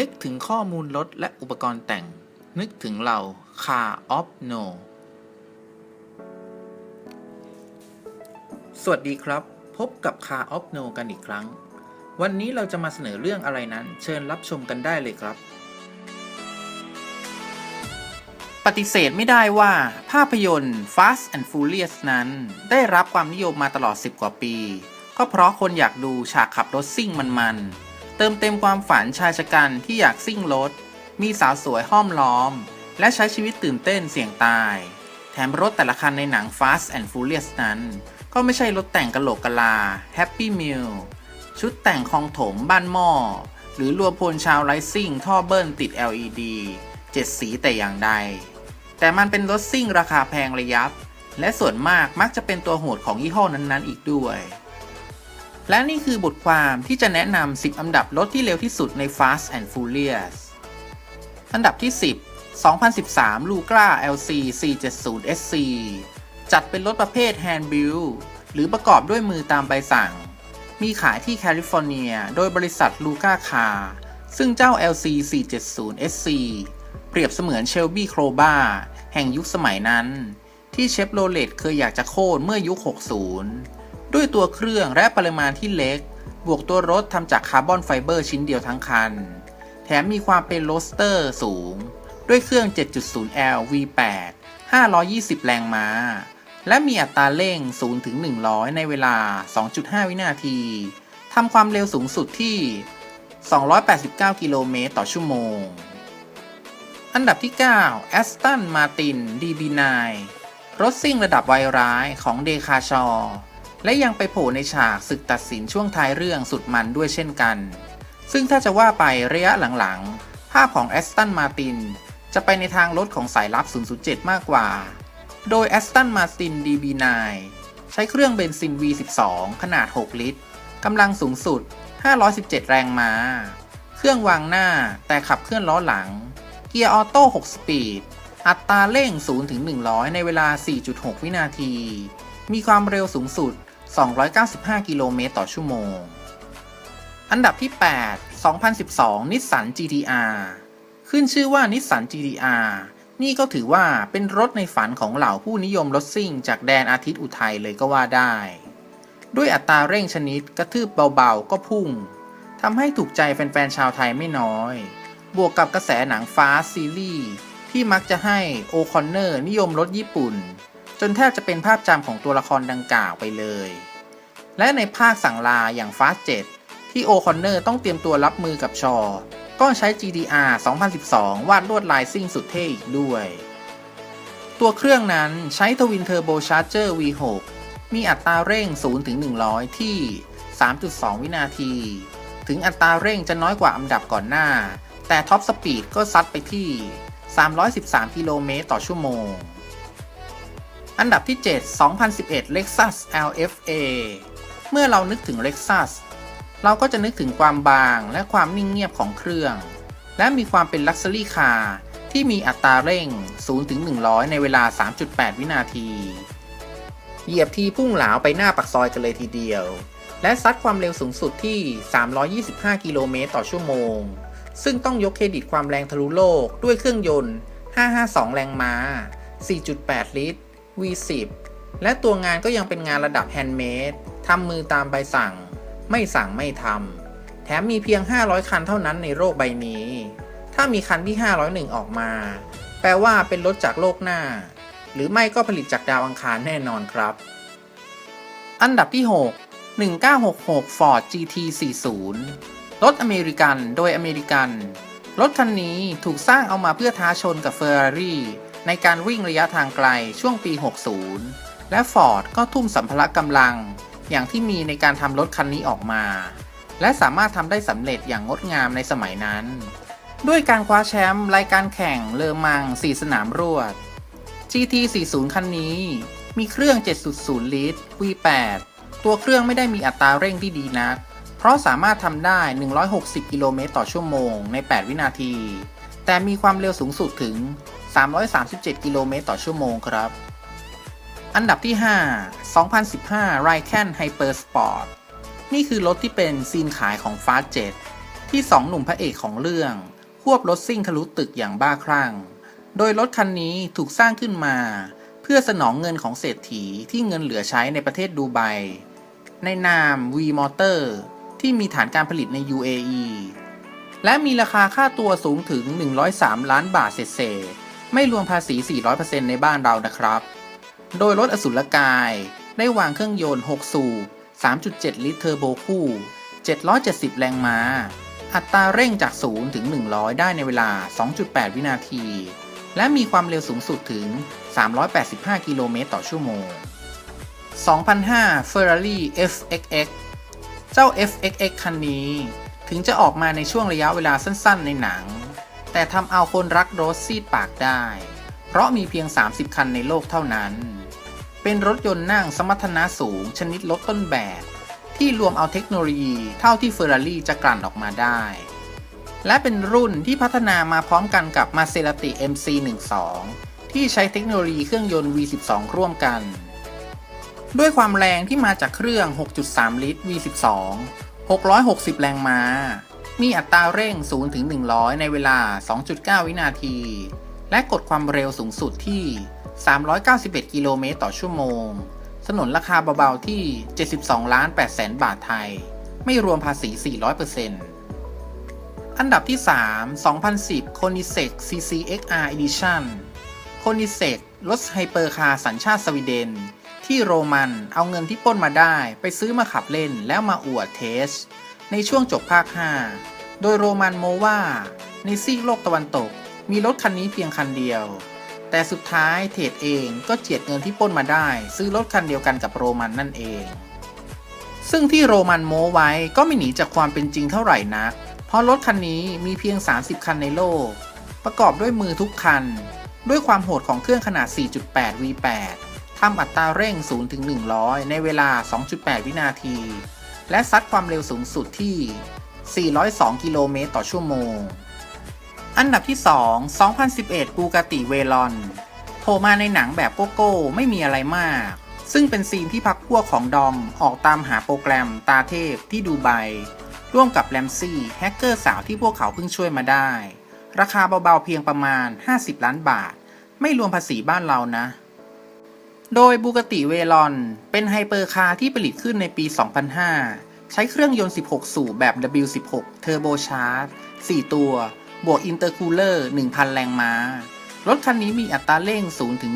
นึกถึงข้อมูลรถและอุปกรณ์แต่ง นึกถึงเรา Car of No สวัสดีครับ พบกับ Car of No กันอีกครั้ง วันนี้เราจะมาเสนอเรื่องอะไรนั้น เชิญรับชมกันได้เลยครับ ปฏิเสธไม่ได้ว่าภาพยนตร์ Fast and Furious นั้น ได้รับความนิยมมาตลอด 10 กว่าปี ก็เพราะคนอยากดูฉากขับรถซิ่งมันๆ เติมเต็มความฝันชายชะกันที่อยากซิ่งรถ มีสาวสวยห้อมล้อม และใช้ชีวิตตื่นเต้นเสี่ยงตาย แถมรถแต่ละคันในหนัง Fast and Furious นั้น ก็ไม่ใช่รถแต่งกะโหลกกะลา Happy Meal ชุดแต่งคองถมบ้านหม้อ หรือรวมพลชาวไรซิ่งท่อเบิ้ลติด LED เจ็ดสีแต่อย่างใด แต่มันเป็นรถซิ่งราคาแพงระยับ และส่วนมากมักจะเป็นตัวโหดของยี่ห้อนั้นๆ อีกด้วย และนี่คือบทความที่จะแนะนำ 10 อันดับรถที่เร็วที่สุดใน Fast and Furious อันดับที่ 10 2013 Lugra LC 470 SC จัดเป็นรถประเภท Hand Build หรือประกอบด้วยมือตามใบสั่ง มีขายที่แคลิฟอร์เนีย โดยบริษัท Luca Car ซึ่งเจ้า LC 470 SC เปรียบเสมือนเชลบี้โครบาแห่งยุคสมัยนั้น ที่เชฟโรเลตเคยอยากจะโค่นเมื่อยุค 60 ด้วยตัวเครื่องและปริมาณที่เล็ก บวกตัวรถทำจากคาร์บอนไฟเบอร์ชิ้นเดียวทั้งคัน แถมมีความเป็นโรสเตอร์สูง ด้วยเครื่อง 7.0L V8 520 แรงม้า และมีอัตราเร่ง 0 ถึง 100 ในเวลา 2.5 วินาที ทำความเร็วสูงสุดที่ 289 กิโลเมตรต่อชั่วโมง อันดับที่ 9 Aston Martin DB9 รถซิ่งระดับวัยร้ายของเดคาชอ และยังไปโผล่ในฉากศึกตัดสินช่วงท้ายเรื่องสุดมันด้วยเช่นกัน ซึ่งถ้าจะว่าไประยะหลังๆ ภาพของ Aston Martin จะไปในทางรถของสายลับ 007 มากกว่า โดย Aston Martin DB9 ใช้เครื่องเบนซิน V12 ขนาด 6 ลิตร กำลังสูงสุด 517 แรงม้า เครื่องวางหน้าแต่ขับเคลื่อนล้อหลัง เกียร์ออโต้ 6 สปีด อัตราเร่ง0ถึง100 ในเวลา 4.6 วินาที มีความเร็วสูงสุด 295 กิโลเมตรต่อชั่วโมง อันดับที่ 8 2012 นิสสัน GTR ขึ้นชื่อว่านิสสัน GTR นี่ก็ถือว่าเป็นรถในฝันของเหล่าผู้นิยมรถซิ่ง จากแดนอาทิตย์อุทัยเลยก็ว่าได้ ด้วยอัตราเร่งชนิดกระทืบเบาๆ ก็พุ่งทำให้ถูกใจแฟนๆ ชาวไทยไม่น้อย บวกกับกระแสหนังฟ้าซีรีส์ที่มักจะให้โอคอนเนอร์นิยมรถญี่ปุ่น จนแทบจะเป็นภาพจำของตัวละครดังกล่าวไปเลย และในภาคสั่งลาอย่างฟาสเจ็ดที่โอคอนเนอร์ต้องเตรียมตัวรับมือกับชอ ก็ใช้ GTR 2012 วาดลวดลายซิ่งสุดเท่อีกด้วย ตัวเครื่องนั้นใช้ทวินเทอร์โบชาร์เจอร์ V6 มีอัตราเร่ง0ถึง100 ที่ 3.2 วินาที ถึงอัตราเร่งจะน้อยกว่าอันดับก่อนหน้า แต่ท็อปสปีดก็ซัดไปที่ 313 กิโลเมตรต่อชั่วโมง อันดับที่ 7 2011 Lexus LFA เมื่อเรานึกถึง Lexus เราก็จะนึกถึงความบางและความนิ่งเงียบของเครื่อง และมีความเป็น Luxury Car ที่มีอัตราเร่ง0ถึง100 ในเวลา 3.8 วินาที เหยียบทีพุ่งเหลาไปหน้าปักซอยกันเลยทีเดียว และซัดความเร็วสูงสุดที่ 325 กิโลเมตรต่อชั่วโมง ซึ่งต้องยกเครดิตความแรงทะลุโลกด้วยเครื่องยนต์ 552 แรงม้า 4.8 ลิตร V10 และตัวงานก็ยังเป็นงานระดับแฮนด์เมดทำมือตามใบสั่ง ไม่สั่งไม่ทำแถมมีเพียง 500 คันเท่านั้นในโลกใบนี้ ถ้ามีคันที่ 501 ออกมา แปลว่าเป็นรถจากโลกหน้า หรือไม่ก็ผลิตจากดาวอังคารแน่นอนครับ อันดับที่ 6 1966 Ford GT40 รถอเมริกันโดยอเมริกัน รถคันนี้ถูกสร้างเอามาเพื่อท้าชนกับ Ferrari ในการวิ่งระยะทางไกลช่วงปี 60 และ Ford ก็ทุ่มสัมภาระกำลัง อย่างที่มีในการทำรถคันนี้ออกมา และสามารถทำได้สำเร็จอย่างงดงามในสมัยนั้น ด้วยการคว้าแชมป์รายการแข่งเลอมัง 4 สนามรวด GT40 คันนี้มีเครื่อง 7.0 ลิตร V8 ตัวเครื่องไม่ได้มีอัตราเร่งที่ดีนัก เพราะสามารถทำได้ 160 กิโลเมตรต่อชั่วโมงใน 8 วินาที แต่มีความเร็วสูงสุดถึง 337 กิโลเมตรต่อชั่วโมงครับ อันดับที่ 5 2015 r i c a n Hyper Sport นี่คือรถที่เป็นซีนขายของ Fast Jet แที่สองหนุ่มพระเอกของเรื่อง ควบรถซิ่งทะลุตึกอย่างบ้าคลั่ง โดยรถคันนี้ถูกสร้างขึ้นมา เพื่อสนองเงินของเศรษฐีที่เงินเหลือใช้ในประเทศดูไบ ในนาม V Motor ที่มีฐานการผลิตใน UAE และมีราคาค่าตัวสูงถึง 103 ล้านบาทเศษ ไม่รวมภาษี 400%ในบ้านเรานะครับ โดยรถอสุรกาย ได้วางเครื่องยนต์ 6 สูบ 3.7 ลิตรเทอร์โบคู่ 770 แรงม้า อัตราเร่งจาก 0 ถึง 100 ได้ในเวลา 2.8 วินาที และมีความเร็วสูงสุดถึง 385 กิโลเมตรต่อชั่วโมง 2005 Ferrari FXX เจ้า FXX คันนี้ ถึงจะออกมาในช่วงระยะเวลาสั้นๆ ในหนัง แต่ทำเอาคนรักรถซีดปากได้ เพราะมีเพียง 30 คันในโลกเท่านั้น เป็นรถยนต์นั่งสมรรถนะสูงชนิดรถต้นแบบ ที่รวมเอาเทคโนโลยีเท่าที่ Ferrari จะกลั่นออกมาได้ และเป็นรุ่นที่พัฒนามาพร้อมกันกับ Maserati MC12 ที่ใช้เทคโนโลยีเครื่องยนต์ V12 ร่วมกัน ด้วยความแรงที่มาจากเครื่อง 6.3 ลิตร V12 660 แรงม้า มีอัตราเร่ง 0 ถึง 100 ในเวลา 2.9 วินาที และกดความเร็วสูงสุดที่ 391 กิโลเมตรต่อชั่วโมง สนนราคาเบาๆที่ 72 ล้าน8แสนบาทไทย ไม่รวมภาษี 400%อันดับที่ 3 2010 k o n i s e k CCXR Edition k o n i s e k รถไฮเปอร์คาร์สัญชาติสวีเดน ที่โรมันเอาเงินที่ป้นมาได้ ไปซื้อมาขับเล่นแล้วมาอวดเทส ในช่วงจบภาค 5 โดยโรมันโมว่า ในซีกโลกตะวันตก มีรถคันนี้เพียงคันเดียว แต่สุดท้ายเทดเองก็เจียดเงินที่ปล้นมาได้ ซื้อรถคันเดียวกันกับโรมันนั่นเอง ซึ่งที่โรมันโมไว้ก็ไม่หนีจากความเป็นจริงเท่าไหร่นัก เพราะรถคันนี้มีเพียง 30 คันในโลก ประกอบด้วยมือทุกคัน ด้วยความโหดของเครื่องขนาด 4.8 V8 ทำอัตราเร่ง0ถึง100 ในเวลา 2.8 วินาที และซัดความเร็วสูงสุดที่ 402 กิโลเมตรต่อชั่วโมง อันดับที่ 2 2011กูกาติเวลอนโผล่มาในหนังแบบโกโก้ไม่มีอะไรมาก ซึ่งเป็นซีนที่พักพวกของดอมออกตามหาโปรแกรมตาเทพที่ดูไบร่วมกับแรมซี่แฮกเกอร์สาวที่พวกเขาเพิ่งช่วยมาได้ ราคาเบาๆเพียงประมาณ 50 ล้านบาท ไม่รวมภาษีบ้านเรานะ โดยบูกติเวลอน เป็นไฮเปอร์คาร์ที่ผลิตขึ้นในปี 2005 ใช้เครื่องยนต์ 16 สูบแบบ W16 เทอร์โบชาร์จ4ตัว บวกอินเตอร์คูลเลอร์ 1,000 แรงม้า รถคันนี้มีอัตราเร่ง 0 ถึง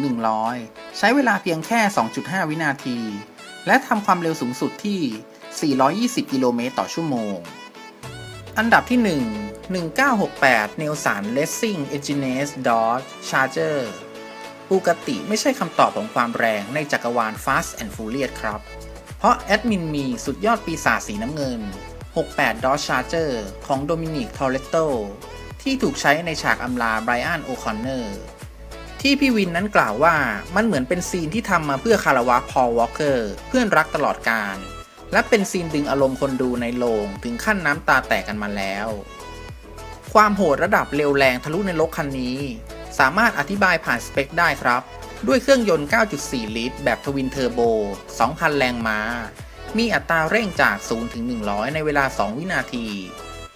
100 ใช้เวลาเพียงแค่ 2.5 วินาที และทำความเร็วสูงสุดที่ 420 กิโลเมตรต่อชั่วโมง อันดับที่ 1 1968 Nelson Racing Engines Dodge Charger ปูกติไม่ใช่คำตอบของความแรงในจักรวาล Fast and Furious ครับ เพราะแอดมินมีสุดยอดปีศาจสีน้ำเงิน 68 Dodge Charger ของโดมินิกทอร์เรตโตที่ถูกใช้ในฉากอำลาไบรอันโอคอนเนอร์ที่พี่วินนั้นกล่าวว่ามันเหมือนเป็นซีนที่ทำมาเพื่อคารวะพอลวอลเกอร์เพื่อนรักตลอดการ และเป็นซีนดึงอารมณ์คนดูในโรงถึงขั้นน้ำตาแตกกันมาแล้ว ความโหดระดับเร็วแรงทะลุในรถคันนี้ สามารถอธิบายผ่านสเปคได้ครับ ด้วยเครื่องยนต์ 9.4 ลิตร แบบทวินเทอร์โบ 2,000 แรงม้า มีอัตราเร่งจาก 0 ถึง 100 ในเวลา 2 วินาที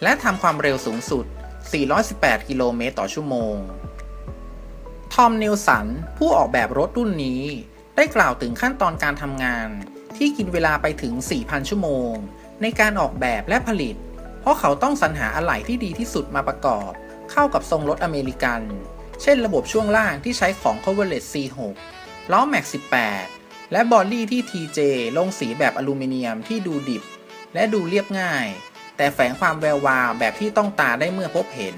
และทำความเร็วสูงสุด 418 กิโลเมตรต่อชั่วโมง ทอมเนลสัน ผู้ออกแบบรถรุ่นนี้ ได้กล่าวถึงขั้นตอนการทำงาน ที่กินเวลาไปถึง 4,000 ชั่วโมง ในการออกแบบและผลิต เพราะเขาต้องสรรหาอะไหล่ที่ดีที่สุดมาประกอบ เข้ากับทรงรถอเมริกัน เช่นระบบช่วงล่างที่ใช้ของ c o v e r l e t C6 ล้อแม็ก18 และบอดี้ที่ TJ ลงสีแบบอลูมิเนียมที่ดูดิบ และดูเรียบง่าย แต่แฝงความแวววาวแบบที่ต้องตาได้เมื่อพบเห็น